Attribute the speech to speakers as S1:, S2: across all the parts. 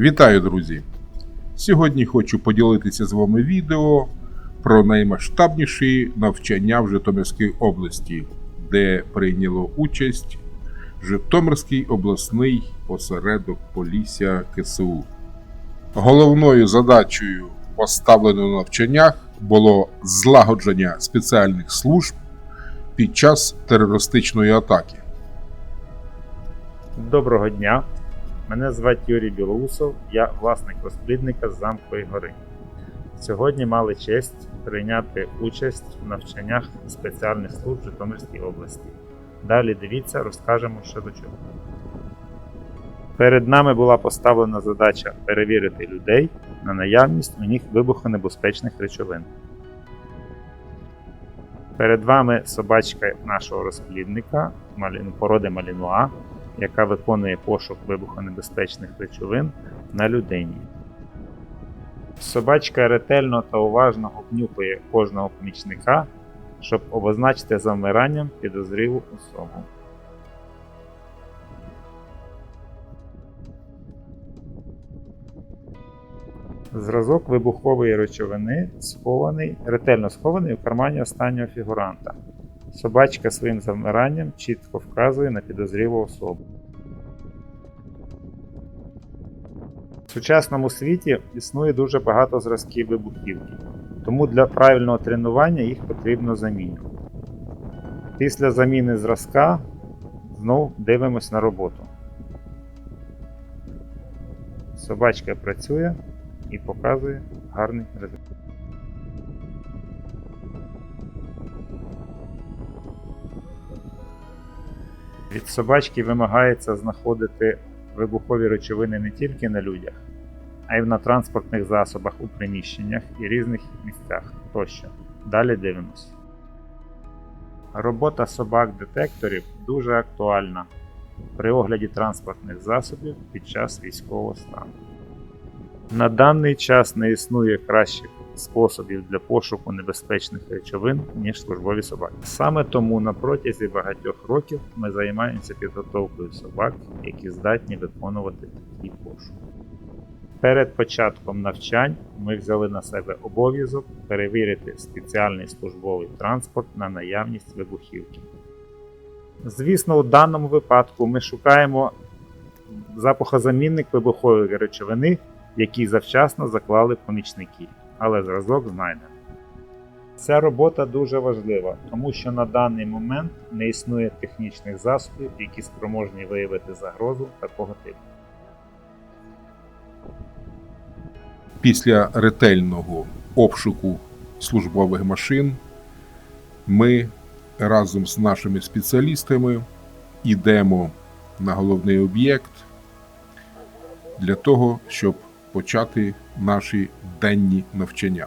S1: Вітаю, друзі! Сьогодні хочу поділитися з вами відео про наймасштабніші навчання в Житомирській області, де прийняло участь Житомирський обласний осередок Полісся КСУ. Головною задачею, поставленою на навчаннях, було злагодження спеціальних служб під час терористичної атаки.
S2: Доброго дня. Мене звати Юрій Білоусов, я власник розплідника з Замкової гори. Сьогодні мали честь прийняти участь в навчаннях спеціальних служб Житомирській області. Далі дивіться, розкажемо що до чого. Перед нами була поставлена задача перевірити людей на наявність у них вибухонебезпечних речовин. Перед вами собачка нашого розплідника породи Малінуа, яка виконує пошук вибухонебезпечних речовин на людині. Собачка ретельно та уважно обнюхує кожного помічника, щоб обозначити завмиранням підозрілу особу. Зразок вибухової речовини схований, ретельно схований у кармані останнього фігуранта. Собачка своїм завмиранням чітко вказує на підозрілу особу. В сучасному світі існує дуже багато зразків вибухівки, тому для правильного тренування їх потрібно замінювати. Після заміни зразка знов дивимось на роботу. Собачка працює і показує гарний результат. Від собачки вимагається знаходити вибухові речовини не тільки на людях, а й на транспортних засобах у приміщеннях і різних місцях тощо. Далі дивимось. Робота собак-детекторів дуже актуальна при огляді транспортних засобів під час військового стану. На даний час не існує кращих способів для пошуку небезпечних речовин, ніж службові собаки. Саме тому на протязі багатьох років ми займаємося підготовкою собак, які здатні виконувати такий пошук. Перед початком навчань ми взяли на себе обов'язок перевірити спеціальний службовий транспорт на наявність вибухівки. Звісно, у даному випадку ми шукаємо запахозамінник вибухової речовини, який завчасно заклали помічники, але зразок знайдено. Ця робота дуже важлива, тому що на даний момент не існує технічних засобів, які спроможні виявити загрозу такого типу.
S1: Після ретельного обшуку службових машин ми разом з нашими спеціалістами йдемо на головний об'єкт для того, щоб почати наші денні навчання.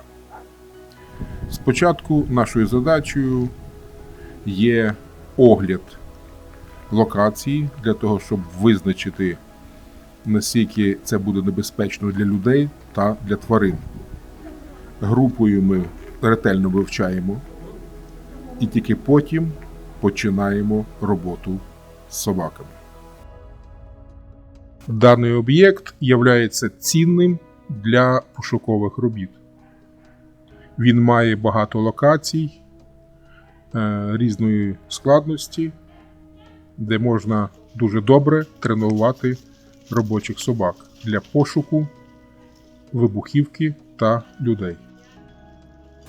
S1: Спочатку нашою задачею є огляд локації для того, щоб визначити наскільки це буде небезпечно для людей та для тварин. Групою ми ретельно вивчаємо і тільки потім починаємо роботу з собаками. Даний об'єкт є цінним для пошукових робіт. Він має багато локацій е, різної складності, де можна дуже добре тренувати робочих собак для пошуку вибухівки та людей.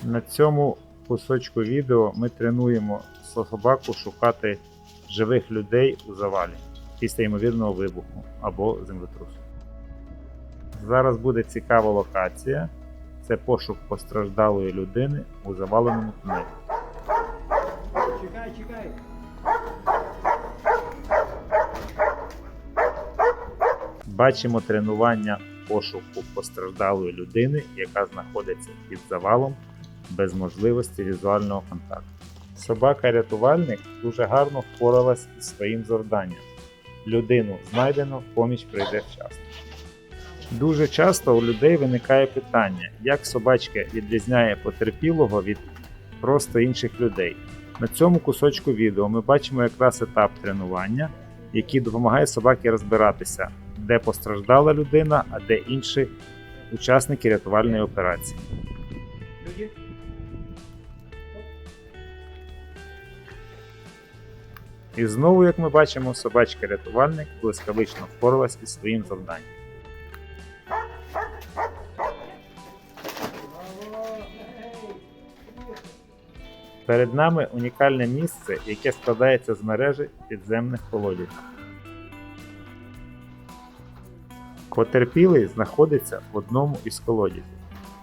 S2: На цьому кусочку відео ми тренуємо собаку шукати живих людей у завалі після ймовірного вибуху або землетрусу. Зараз буде цікава локація. Це пошук постраждалої людини у заваленому тунелі.
S3: Чекай, чекай.
S2: Бачимо тренування пошуку постраждалої людини, яка знаходиться під завалом без можливості візуального контакту. Собака-рятувальник дуже гарно впоралась із своїм завданням. Людину знайдено, поміч прийде вчасно. Дуже часто у людей виникає питання, як собачка відрізняє потерпілого від просто інших людей. На цьому кусочку відео ми бачимо якраз етап тренування, який допомагає собаці розбиратися, де постраждала людина, а де інші учасники рятувальної операції. І знову, як ми бачимо, собачка-рятувальник блискавично впоралась із своїм завданням. Перед нами унікальне місце, яке складається з мережі підземних колодязів. Потерпілий знаходиться в одному із колодязів,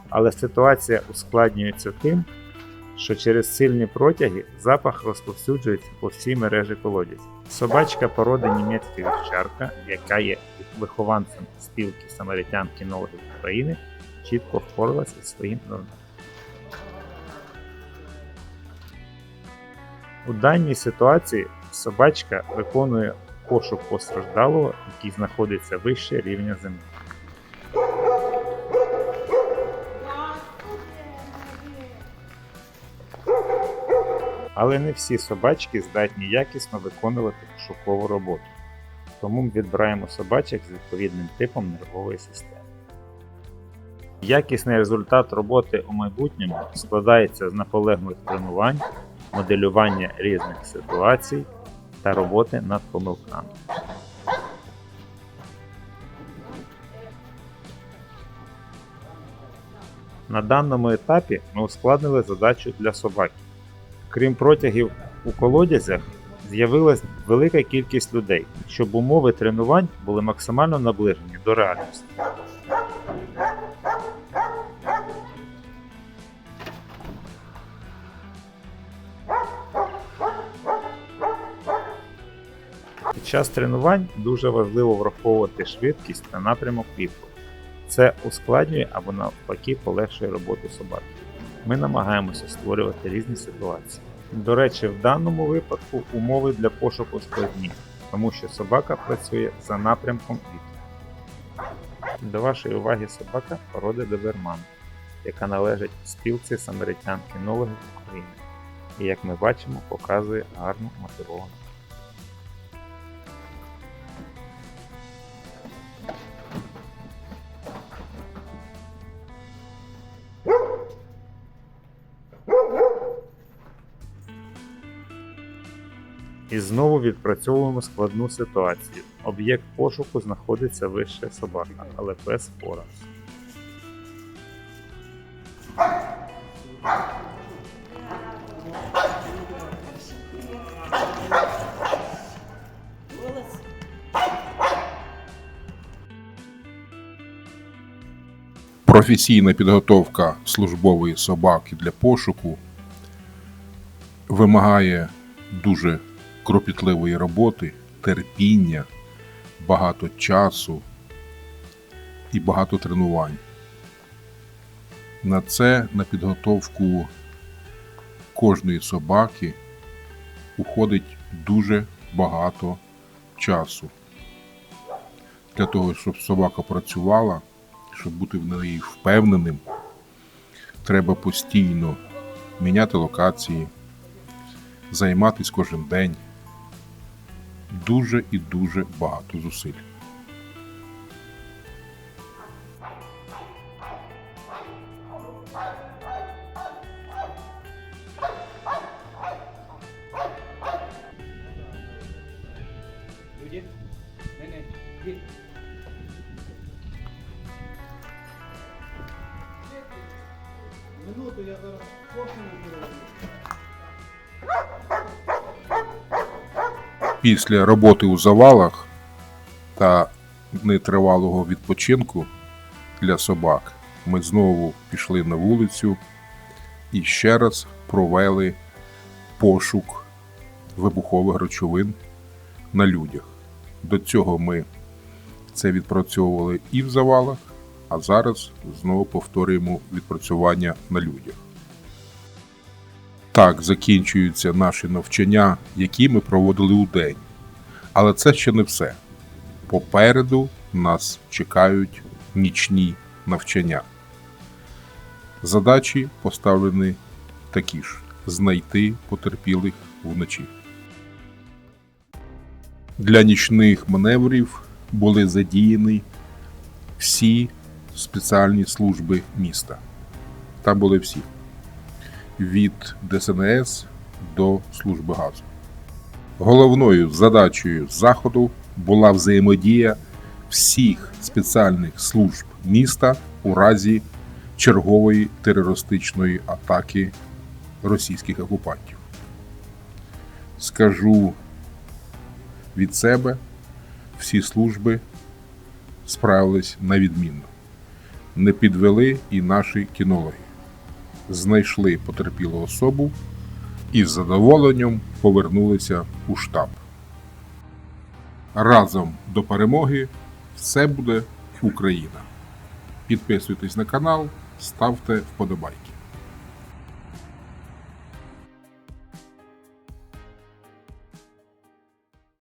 S2: але ситуація ускладнюється тим, що через сильні протяги запах розповсюджується по всій мережі колодязів. Собачка породи німецька вівчарка, яка є вихованцем спілки самаритян кінологів України, чітко впоралася своїм завданням. У даній ситуації собачка виконує пошук постраждалого, який знаходиться вище рівня землі. Але не всі собачки здатні якісно виконувати пошукову роботу, тому ми відбираємо собачок з відповідним типом нервової системи. Якісний результат роботи у майбутньому складається з наполеглих тренувань, моделювання різних ситуацій та роботи над помилками. На даному етапі ми ускладнили задачу для собаки. Крім протягів у колодязях, з'явилась велика кількість людей, щоб умови тренувань були максимально наближені до реальності. Під час тренувань дуже важливо враховувати швидкість та напрямок вітру. Це ускладнює або навпаки полегшує роботу собаки. Ми намагаємося створювати різні ситуації. До речі, в даному випадку умови для пошуку складні, тому що собака працює за напрямком вітру. До вашої уваги собака породи Доберман, яка належить спілці самаритян кінологів України. І як ми бачимо, показує гарну мотивовану. І знову відпрацьовуємо складну ситуацію. Об'єкт пошуку знаходиться вище собака, але пес впорався.
S1: Професійна підготовка службової собаки для пошуку вимагає дуже кропітливої роботи, терпіння, багато часу і багато тренувань. На це, на підготовку кожної собаки уходить дуже багато часу. Для того, щоб собака працювала, щоб бути в неї впевненим, треба постійно міняти локації, займатись кожен день. Дуже і дуже багато зусиль. Після роботи у завалах та нетривалого відпочинку для собак ми знову пішли на вулицю і ще раз провели пошук вибухових речовин на людях. До цього ми це відпрацьовували і в завалах, а зараз знову повторюємо відпрацювання на людях. Так закінчуються наші навчання, які ми проводили у день. Але це ще не все. Попереду нас чекають нічні навчання. Задачі поставлені такі ж: знайти потерпілих вночі. Для нічних маневрів були задіяні всі спеціальні служби міста. Там були всі. Від ДСНС до служби газу. Головною задачею заходу була взаємодія всіх спеціальних служб міста у разі чергової терористичної атаки російських окупантів. Скажу від себе, всі служби справились на відмінно. Не підвели і наші кінологи. Знайшли потерпілу особу і з задоволенням повернулися у штаб. Разом до перемоги все буде Україна. Підписуйтесь на канал, ставте вподобайки.